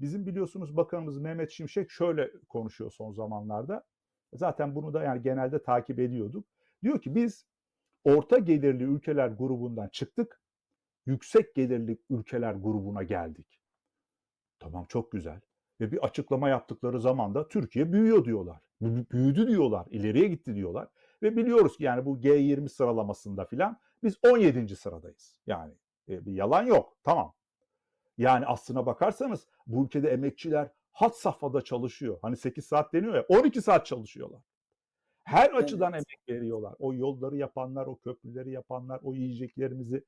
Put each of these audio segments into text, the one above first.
bizim biliyorsunuz bakanımız Mehmet Şimşek şöyle konuşuyor son zamanlarda. Zaten bunu da yani genelde takip ediyorduk. Diyor ki biz orta gelirli ülkeler grubundan çıktık. Yüksek gelirli ülkeler grubuna geldik. Tamam çok güzel. Ve bir açıklama yaptıkları zaman da Türkiye büyüyor diyorlar. Bü- Büyüdü diyorlar, ileriye gitti diyorlar. Ve biliyoruz ki yani bu G20 sıralamasında filan biz 17. sıradayız. Yani e, bir yalan yok. Tamam. Yani aslına bakarsanız bu ülkede emekçiler had safhada çalışıyor. Hani 8 saat deniyor ya 12 saat çalışıyorlar. Her Evet. açıdan emek veriyorlar. O yolları yapanlar, o köprüleri yapanlar, o yiyeceklerimizi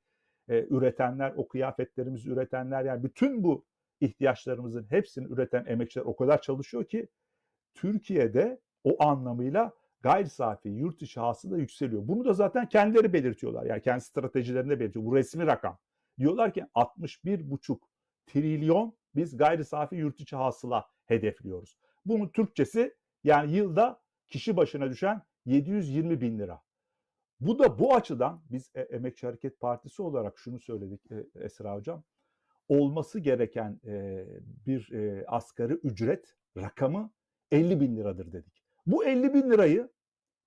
e, üretenler, o kıyafetlerimizi üretenler yani bütün bu ihtiyaçlarımızın hepsini üreten emekçiler o kadar çalışıyor ki Türkiye'de o anlamıyla gayri safi yurt içi hasıla da yükseliyor. Bunu da zaten kendileri belirtiyorlar. Yani kendi stratejilerinde belirtiyor. Bu resmi rakam. Diyorlar ki 61,5 trilyon biz gayri safi yurt içi hasıla hedefliyoruz. Bunun Türkçesi yani yılda kişi başına düşen 720 bin lira. Bu da bu açıdan biz e, Emekçi Hareket Partisi olarak şunu söyledik e, Esra Hocam. Olması gereken e, bir asgari ücret rakamı 50 bin liradır dedik. Bu 50 bin lirayı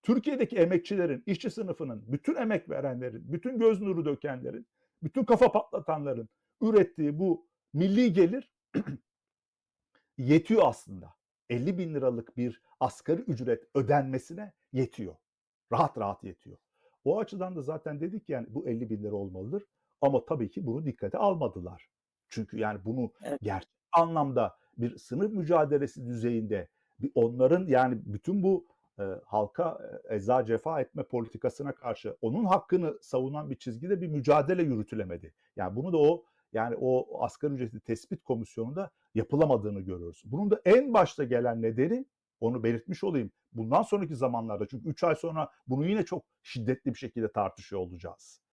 Türkiye'deki emekçilerin, işçi sınıfının, bütün emek verenlerin, bütün göz nuru dökenlerin, bütün kafa patlatanların ürettiği bu milli gelir yetiyor aslında. 50 bin liralık bir asgari ücret ödenmesine yetiyor. Rahat rahat yetiyor. O açıdan da zaten dedik yani bu 50 bin lira olmalıdır. Ama tabii ki bunu dikkate almadılar. Çünkü yani bunu Evet. gerçek anlamda bir sınıf mücadelesi düzeyinde bir onların yani bütün bu e, halka e, eza cefa etme politikasına karşı onun hakkını savunan bir çizgide bir mücadele yürütülemedi. Yani bunu da o yani o asgari ücreti tespit komisyonunda yapılamadığını görüyoruz. Bunun da en başta gelen nedeni onu belirtmiş olayım. Bundan sonraki zamanlarda çünkü 3 ay sonra bunu yine çok şiddetli bir şekilde tartışıyor olacağız.